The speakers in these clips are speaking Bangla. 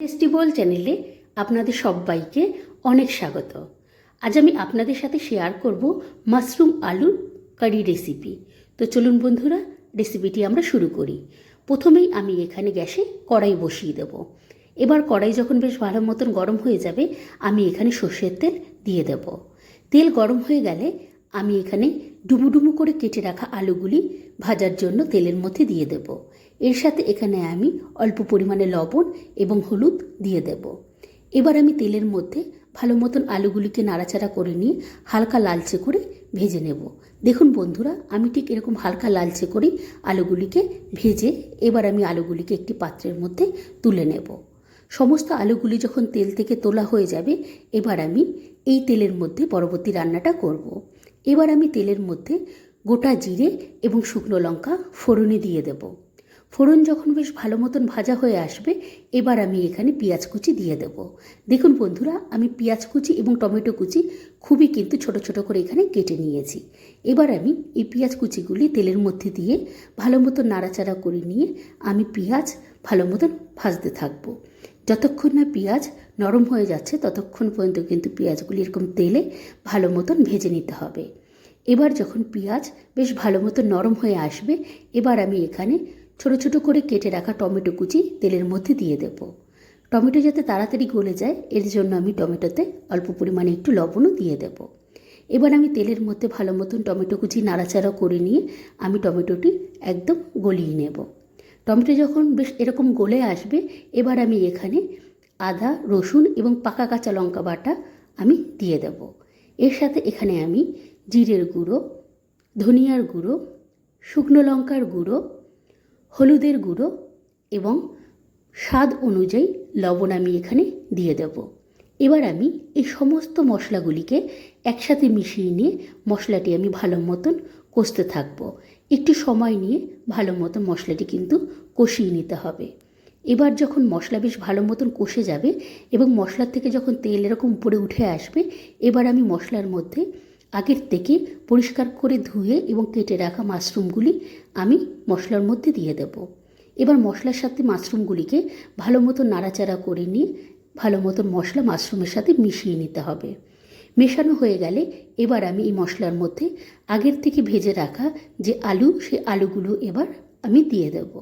টেস্টিবল চ্যানেলে আপনাদের সবাইকে অনেক স্বাগত। আজ আমি আপনাদের সাথে শেয়ার করব মাশরুম আলুর কারি রেসিপি তো চলুন বন্ধুরা রেসিপিটি আমরা শুরু করি। প্রথমেই আমি এখানে গ্যাসে কড়াই বসিয়ে দেব। এবার কড়াই যখন বেশ ভালো মতন গরম হয়ে যাবে, আমি এখানে সর্ষের তেল দিয়ে দেব। তেল গরম হয়ে গেলে আমি এখানে ডুমু ডুমু করে কেটে রাখা আলুগুলি ভাজার জন্য তেলের মধ্যে দিয়ে দেব। এর সাথে এখানে আমি অল্প পরিমাণে লবণ এবং হলুদ দিয়ে দেব। এবার আমি তেলের মধ্যে ভালো মতন আলুগুলিকে নাড়াচাড়া করে নিয়ে হালকা লালচে করে ভেজে নেব। দেখুন বন্ধুরা, আমি ঠিক এরকম হালকা লালচে করেই আলুগুলিকে ভেজে এবার আমি আলুগুলিকে একটি পাত্রের মধ্যে তুলে নেব। সমস্ত আলুগুলি যখন তেল থেকে তোলা হয়ে যাবে, এবার আমি এই তেলের মধ্যে পরবর্তী রান্নাটা করব। এবার আমি তেলের মধ্যে গোটা জিরে এবং শুকনো লঙ্কা ফোড়নে দিয়ে দেব। ফোড়ন যখন বেশ ভালো মতন ভাজা হয়ে আসবে, এবার আমি এখানে পেঁয়াজ কুচি দিয়ে দেব। দেখুন বন্ধুরা, আমি পেঁয়াজ কুচি এবং টমেটো কুচি খুবই কিন্তু ছোট ছোট করে এখানে কেটে নিয়েছি। এবার আমি এই পেঁয়াজ কুচিগুলি তেলের মধ্যে দিয়ে ভালো মতো নাড়াচাড়া করে নিয়ে আমি পেঁয়াজ ভালো মতন ভাজতে থাকব। যতক্ষণ না পেঁয়াজ নরম হয়ে যাচ্ছে, ততক্ষণ পর্যন্ত কিন্তু পেঁয়াজগুলি এরকম তেলে ভালো মতন ভেজে নিতে হবে। এবার যখন পেঁয়াজ বেশ ভালো মতো নরম হয়ে আসবে, এবার আমি এখানে ছোট ছোট করে কেটে রাখা টমেটো কুচি তেলের মধ্যে দিয়ে দেব। টমেটো যাতে তাড়াতাড়ি গলে যায়, এর জন্য আমি টমেটোতে অল্প পরিমাণে একটু লবণও দিয়ে দেব। এবার আমি তেলের মধ্যে ভালো মতন টমেটো কুচি নাড়াচাড়া করে নিয়ে আমি টমেটোটি একদম গলিয়ে নেব। টমেটো যখন বেশ এরকম গলে আসবে, এবার আমি এখানে আদা, রসুন এবং পাকা কাঁচা লঙ্কা বাটা আমি দিয়ে দেব। এর সাথে এখানে আমি জিরের গুঁড়ো, ধনিয়ার গুঁড়ো, শুকনো লঙ্কার গুঁড়ো, হলুদের গুঁড়ো এবং স্বাদ অনুযায়ী লবণ আমি এখানে দিয়ে দেব। এবার আমি এই সমস্ত মশলাগুলিকে একসাথে মিশিয়ে নিয়ে মশলাটি আমি ভালো মতন কষতে থাকব। একটু সময় নিয়ে ভালো মতো মশলাটি কিন্তু কষিয়ে নিতে হবে। এবার যখন মশলা বেশ ভালো মতন কষে যাবে এবং মশলার থেকে যখন তেল এরকম উপরে উঠে আসবে, এবার আমি মশলার মধ্যে আগের থেকে পরিষ্কার করে ধুয়ে এবং কেটে রাখা মাশরুমগুলি আমি মশলার মধ্যে দিয়ে দেব। এবার মশলার সাথে মাশরুমগুলিকে ভালো মতো নাড়াচাড়া করে নিয়ে ভালো মতো মশলা মাশরুমের সাথে মিশিয়ে নিতে হবে। মেশানো হয়ে গেলে এবার আমি এই মশলার মধ্যে আগের থেকে ভেজে রাখা যে আলু, সেই আলুগুলো এবার আমি দিয়ে দেব।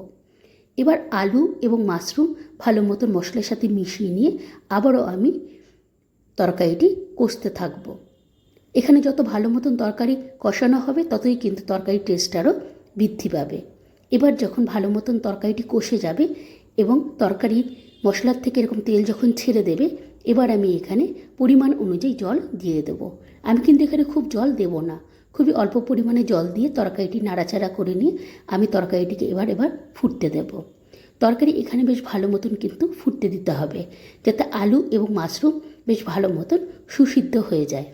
এবার আলু এবং মাশরুম ভালো মতো মশলার সাথে মিশিয়ে নিয়ে আবারও আমি তরকারিটি কষতে থাকব। এখানে যত ভালো মতন তরকারি কষানো হবে, ততই কিন্তু তরকারির টেস্ট আরও বৃদ্ধি পাবে। এবার যখন ভালো মতন তরকারিটি কষে যাবে এবং তরকারি মশলার থেকে এরকম তেল যখন ছেড়ে দেবে, এবার আমি এখানে পরিমাণ অনুযায়ী জল দিয়ে দেব। আমি কিন্তু এখানে খুব জল দেব না। খুবই অল্প পরিমাণে জল দিয়ে তরকারিটি নাড়াচাড়া করে নিয়ে আমি তরকারিটিকে এবার এবার ফুটতে দেব। তরকারি এখানে বেশ ভালো মতন কিন্তু ফুটতে দিতে হবে, যাতে আলু এবং মাশরুম বেশ ভালো মতন সুসিদ্ধ হয়ে যায়।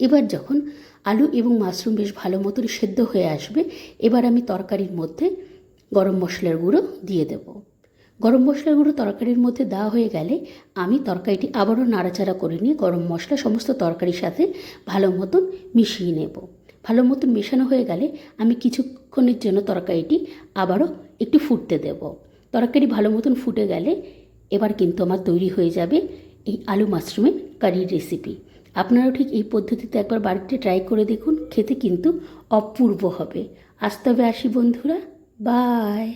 এবার যখন আলু এবং মাশরুম বেশ ভালো মতন সেদ্ধ হয়ে আসবে, এবার আমি তরকারির মধ্যে গরম মশলার গুঁড়ো দিয়ে দেব। গরম মশলার গুঁড়ো তরকারির মধ্যে দেওয়া হয়ে গেলে আমি তরকারিটি আবারও নাড়াচাড়া করে নিয়ে গরম মশলা সমস্ত তরকারির সাথে ভালো মতন মিশিয়ে নেব। ভালো মতন মেশানো হয়ে গেলে আমি কিছুক্ষণের জন্য তরকারিটি আবারও একটু ফুটতে দেব। তরকারি ভালো মতন ফুটে গেলে এবার কিন্তু আমার তৈরি হয়ে যাবে এই আলু মাশরুমের কারির রেসিপি আপনারাও ঠিক এই পদ্ধতিতে একবার বাড়িতে ট্রাই করে দেখুন, খেতে কিন্তু অপূর্ব হবে। আসতে হবে আসি বন্ধুরা বাই